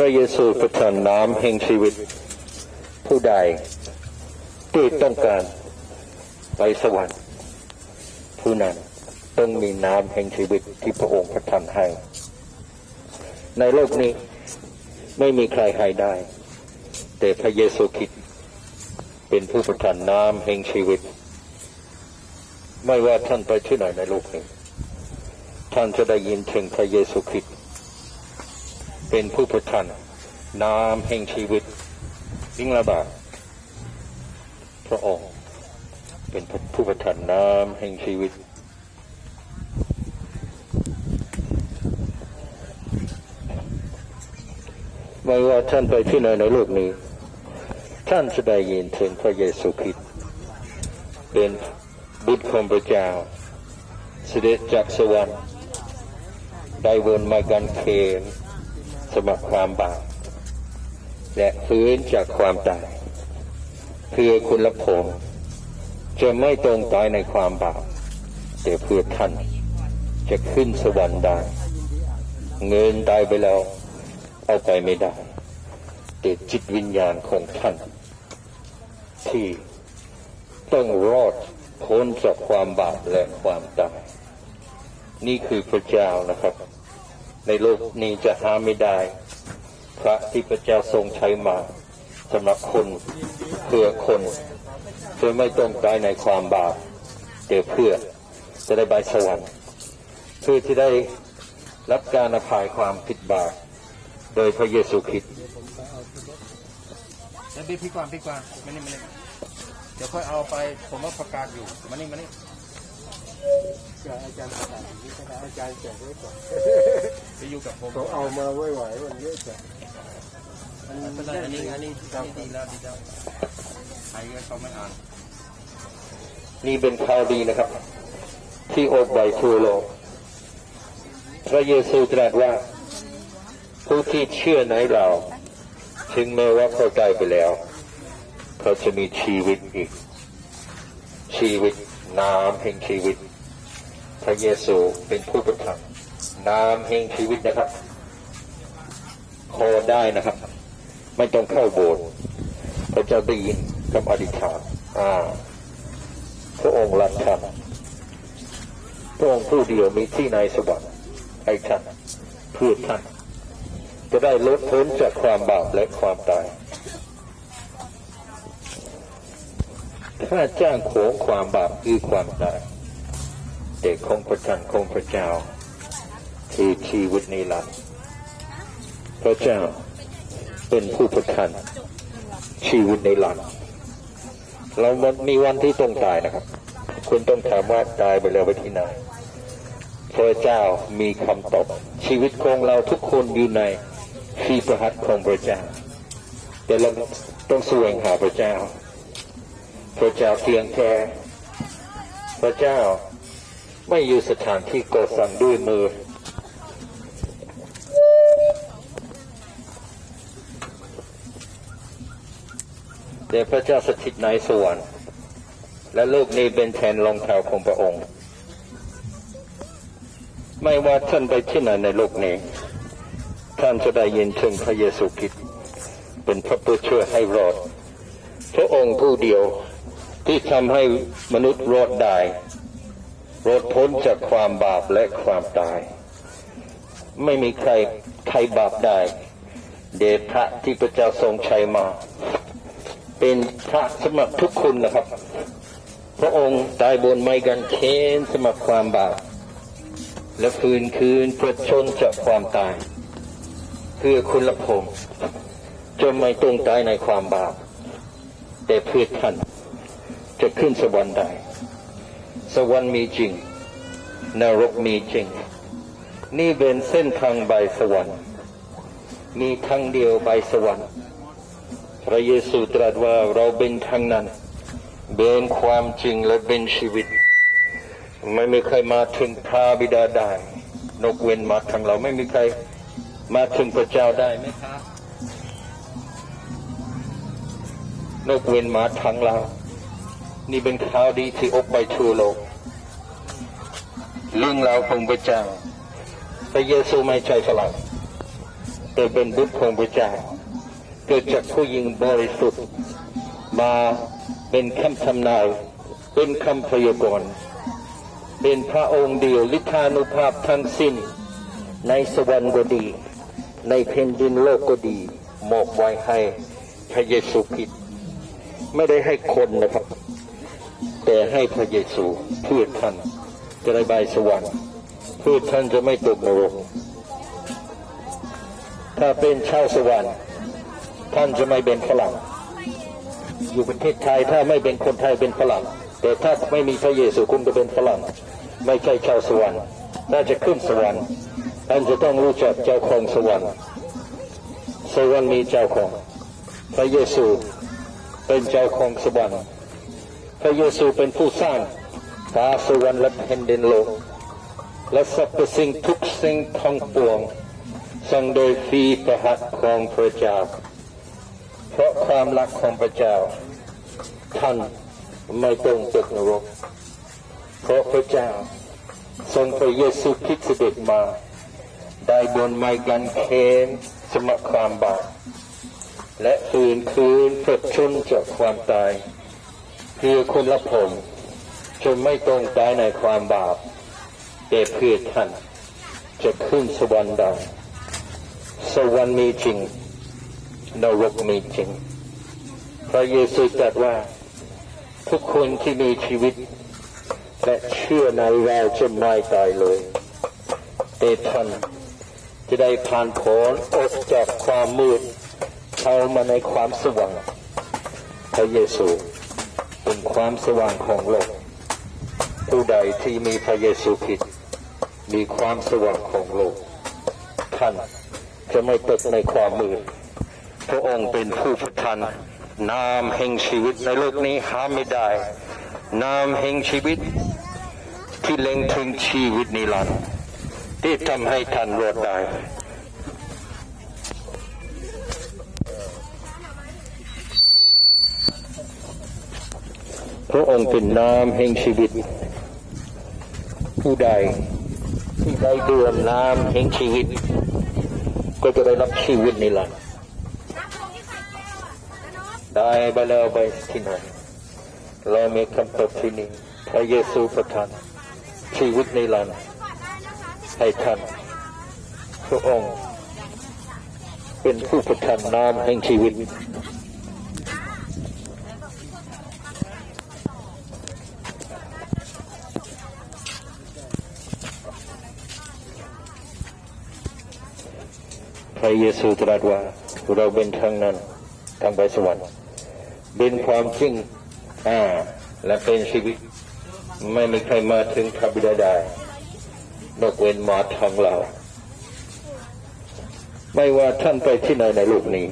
พระเยซูประทานน้ำแห่งชีวิต ผู้ใดที่ต้องการไปสวรรค์ ผู้นั้นต้องมีน้ำแห่งชีวิตที่พระองค์ประทานให้ ในโลกนี้ไม่มีใครให้ได้ แต่พระเยซูคริสต์เป็นผู้ประทานน้ำแห่งชีวิต ไม่ว่าท่านไปที่ไหนในโลกนี้ ท่านจะได้ยินถึงพระเยซูคริสต์ เป็นผู้ประทานน้ำแห่งชีวิตยิ่งระบาดพระองค์เป็นผู้ประทานน้ำแห่งชีวิต ไม่ว่าท่านไปที่ไหนในโลกนี้ ท่านจะได้ยินถึงพระเยซูคริสต์เป็นบุตรของพระเจ้าเสด็จจากสวรรค์ได้วนมากันเคน สมัครความบาปและฟื้นจากความตายเพื่อคุณและผมจะไม่ตรงตายในความบาปแต่เพื่อท่านจะขึ้นสวรรค์ได้ เงินตายไปแล้ว เอาไปไม่ได้ แต่จิตวิญญาณของท่าน ที่ต้องรอดพ้นจากความบาปและความตาย นี่คือพระเจ้านะครับ ในโลกนี้จะหาไม่ได้ พระที่พระเจ้าทรงใช้มาสำหรับคนเพื่อคนเพื่อไม่ต้องตายในความบาปแต่เพื่อจะได้ไปสวรรค์เพื่อที่ได้รับการอภัยความผิดบาปโดยพระเยซูคริสต์เดี๋ยวบีพี่กวางพี่กวางมานี่มานี่เดี๋ยวค่อยเอาไปผมว่าประกาศอยู่มานี่มานี่ จะอาจารย์ประกาศอย่างนี้ก็ได้อาจารย์แจกไว้ก่อนไปอยู่กับผมเขาเอามาไว้ไหวมันเยอะจังอันนี้อันนี้อันนี้ดีแล้วดีแล้วใครก็เขาไม่อ่านนี่เป็นข่าวดีนะครับ ที่โอบไว้ทั่วโลกพระเยซูตรัสว่า ผู้ที่เชื่อในเรา ถึงแม้ว่าเขาตายไปแล้วเขาจะมีชีวิตอีก ชีวิตน้ำแห่งชีวิต ระเยซูเป็นผู้ประทานน้ำแห่งชีวิตนะครับขอได้นะครับ ไม่ต้องเข้าโบสถ์พระเจ้าได้ยินคำอธิษฐานอ่าพระองค์รักท่านพระองค์ผู้เดียวมีที่ในสวรรค์ให้ท่านเพื่อท่าน จะได้ลดพ้นจากความบาปและความตายถ้าจ้างของความบาปคือความตาย แต่ของประทานของพระเจ้า คือชีวิตนิรันดร์พระเจ้าเป็นผู้ประทานชีวิตนิรันดร์เรามันมีวันที่ต้องตายนะครับ คุณต้องถามว่าตายไปแล้วไปที่ไหนพระเจ้ามีคำตอบชีวิตของเราทุกคนอยู่ในชีประหัตถ์ของพระเจ้า แต่เราต้องสวงหาพระเจ้า พระเจ้าเพียงแค่พระเจ้า ไม่อยู่สถานที่ก่อสร้างด้วยมือแต่พระเจ้าสถิตในสวรรค์และโลกนี้เป็นแทนรองเท้าของพระองค์ ไม่ว่าท่านไปที่ไหนในโลกนี้ ท่านจะได้ยินถึงพระเยซูคริสต์เป็นพระผู้ช่วยให้รอด พระองค์ผู้เดียวที่ทำให้มนุษย์รอดได้ รอดพ้นจากความบาปและความตาย ไม่มีใครใครบาปได้ เดชพระที่พระเจ้าทรงใช้มา เป็นพระสมัครทุกคนนะครับ พระองค์ตายบนไม้กางเขนสมัครความบาป และฟื้นคืนประชนจากความตาย เพื่อคุณละผมจะไม่ต้องตายในความบาป แต่เพื่อท่านจะขึ้นสวรรค์ได้ สวรรค์มีจริง นรกมีจริง นี่เป็นเส้นทางใบสวรรค์ มีทางเดียวใบสวรรค์ พระเยซูตรัสว่าเราเป็นทางนั้น เป็นความจริงและเป็นชีวิต ไม่มีใครมาถึงพระบิดาได้นกเว้นมาทางเราไม่มีใครมาถึงพระเจ้าได้ไหมครับนกเว้นมาทางเรา นี่เป็นข่าวดีที่อบไปทั่วโลกเรื่องราวของพระเจ้าพระเยซูไม่ใช่ฝรั่งแต่เป็นบุตรของพระเจ้าเกิดจากผู้หญิงบริสุทธิ์มาเป็นคำทำนายเป็นคำพยากรณ์เป็นพระองค์เดียวลิธานุภาพทั้งสิ้น ในสวรรค์ก็ดี ในแผ่นดินโลกก็ดีมอบไว้ให้พระเยซูคริสต์ไม่ได้ให้คนนะครับ แต่ให้พระเยซูเพื่อท่านจะได้ใบสวรรค์เพื่อท่านจะไม่ตกนรกถ้าเป็นชาวสวรรค์ ท่านจะไม่เป็นฝรั่งอยู่ประเทศไทยถ้าไม่เป็นคนไทยเป็นฝรั่งแต่ถ้าไม่มีพระเยซูคุณจะเป็นฝรั่งไม่ใช่ชาวสวรรค์ถ้าจะขึ้นสวรรค์ท่านจะต้องรู้จักเจ้าของสวรรค์สวรรค์มีเจ้าของ พระเยซูเป็นเจ้าของสวรรค์ พระเยซูเป็นผู้สร้างฟ้าสวรรค์และแผ่นดินโลก และสรรพสิ่งทุกสิ่งทั้งปวงทรงโดยฟีประหัตของพระเจ้า เพราะความรักของพระเจ้า ท่านไม่ต้องตกนรก เพราะพระเจ้า ทรงพระเยซูคริสต์เสด็จมา ได้บนไม้กันเคนสมะความบาปและฝืนคืนพิดชนจากความตาย เพื่อคนละผมจนไม่ต้องตายในความบาปแต่เพื่อท่านจะขึ้นสวรรค์ได้สวรรค์มีจริงนรกมีจริง พระเยซูตรัสว่า ทุกคนที่มีชีวิต และเชื่อในเราจะไม่ตายเลยแต่ท่านจะได้ผ่านพ้นออกจากความมืดเข้ามาในความสว่างพระเยซู เป็นความสว่างของโลก ผู้ใดที่มีพระเยซูคริสต์มีความสว่างของโลก ท่านจะไม่ตกในความมืดพระองค์เป็นผู้ประทานนามแห่งชีวิตในโลกนี้หาไม่ได้ นามแห่งชีวิต ที่เล็งถึงชีวิตนิรันดร์ที่ทำให้ท่านรอดได้ พระองค์เป็นน้ำแห่งชีวิต ผู้ใดที่ได้ดื่มน้ำแห่งชีวิต ก็จะได้รับชีวิตนิรันดร์ได้ไปแล้วไปที่ไหนเรามีคำตอบที่นี่พระเยซูประทานชีวิตนิรันดร์ให้ท่านพระองค์เป็นผู้ประทานน้ำแห่งชีวิต พระเยซูตรัสว่าเราเป็นทางนั้นทางไปสวรรค์เป็นความจริงอ่าและเป็นชีวิต ไม่มีใครมาถึงพระบิดาได้นอกเว้นมาทางเรา ไม่ว่าท่านไปที่ไหนในโลกนี้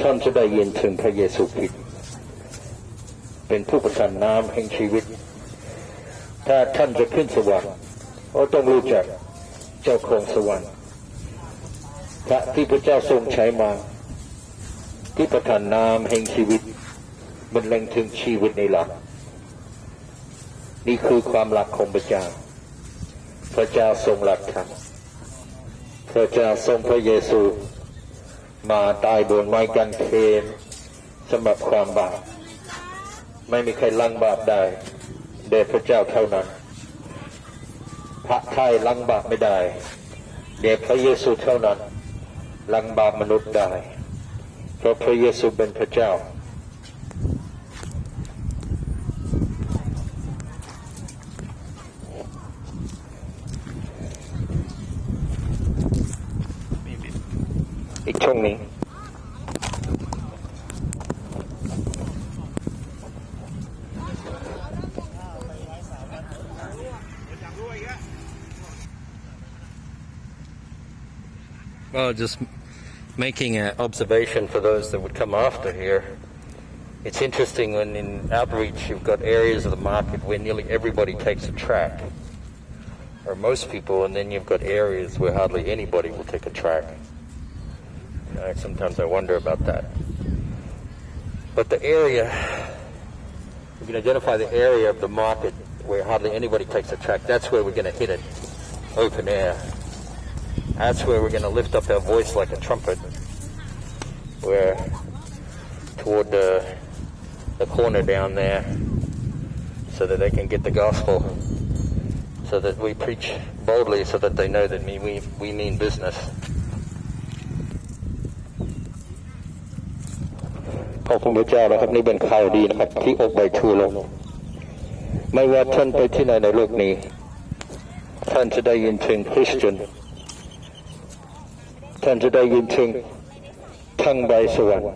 ท่านจะได้ยินถึงพระเยซูคริสต์เป็นผู้ประทานน้ำแห่งชีวิต ถ้าท่านจะขึ้นสวรรค์ก็ต้องรู้จักเจ้าของสวรรค์ พระที่พระเจ้าทรงใช้มา ที่ประทานนามแห่งชีวิตบรรเลงถึงชีวิตในหลัก นี่คือความรักของพระเจ้า พระเจ้าทรงรักท่านพระเจ้าทรงพระเยซู มาตายบนไม้กางเขนสำหรับความบาปไม่มีใครลังบาปได้เดชพระเจ้าเท่านั้น พระไทยลังบาปไม่ได้เดชพระเยซูเท่านั้น ลังบามนุษย์ได้ เพราะพระเยซูเป็นพระเจ้า อีกช่วงนี้ Well, just making an observation for those that would come after here. It's interesting when in outreach you've got areas of the market where nearly everybody takes a track, or most people, and then you've got areas where hardly anybody will take a track. You know, sometimes I wonder about that. But the area, we can identify the area of the market where hardly anybody takes a track. That's where we're going to hit it, open air. That's where we're going to lift up our voice like a trumpet. Where toward the the corner down there, so that they can get the gospel, so that we preach boldly, so that they know that me we we mean business. ขอบคุณพระเจ้านะครับนี่เป็นข่าวดีนะครับ ที่อกใบชูโลกไม่ว่าท่านไปที่ไหนในโลกนี้ ท่านจะได้ยินถึงคริสเตียน ท่านจะได้ยินถึงทางใบสวรรค์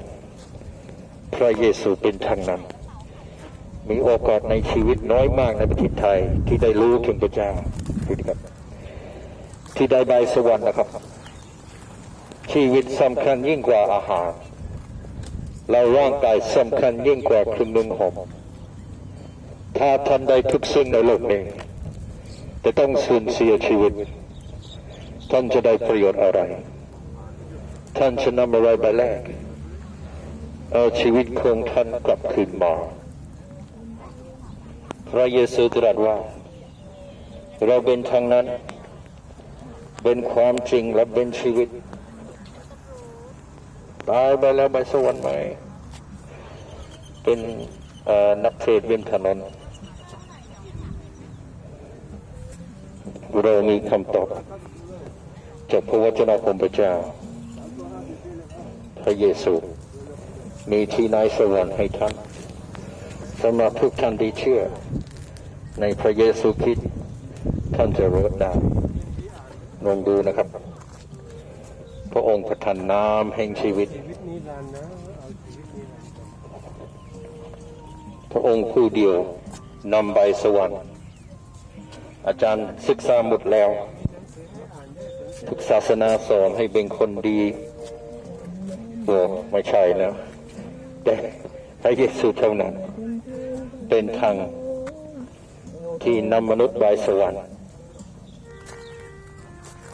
พระเยซูเป็นทางนั้นมีโอกาสในชีวิตน้อยมากในประเทศไทยที่ได้รู้ถึงพระเจ้าดูดิครับที่ได้ใบสวรรค์นะครับ ชีวิตสำคัญยิ่งกว่าอาหาร เราร่างกายสำคัญยิ่งกว่าเครื่องนึ่งห่มถ้าท่านได้ทุกสิ่งในโลกนี้แต่ต้องสูญเสียชีวิตท่านจะได้ประโยชน์อะไร ท่านจะนำอะไรไปแลกเอาชีวิตของท่านกลับคืนมา พระเยซูตรัสว่า เราเป็นทางนั้น เป็นความจริงและเป็นชีวิต ตายไปแล้วไปสวรรค์ไหม เป็นนักเทศน์ริมถนนเรามีคำตอบจากพระวจนะของพระเจ้า ระเยซู มีที่ไหนสวรรค์ให้ท่านสำหรับทุกท่านที่เชื่อ ในพระเยซูคริสต์ท่านจะรอดได้ลองดูนะครับ พระองค์ประทานน้ำแห่งชีวิต พระองค์ผู้เดียวนำใบสวรรค์อาจารย์ศึกษาหมดแล้ว ทุกศาสนาสอนให้เป็นคนดี เออไม่ใช่แล้ว แต่พระเยซูเท่านั้น เป็นทางที่นำมนุษย์ไปสวรรค์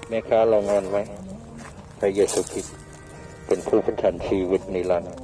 แม่ค้าลองงานไว้พระเยซูคริสต์เป็นผู้ประทานชีวิตนิรันดร์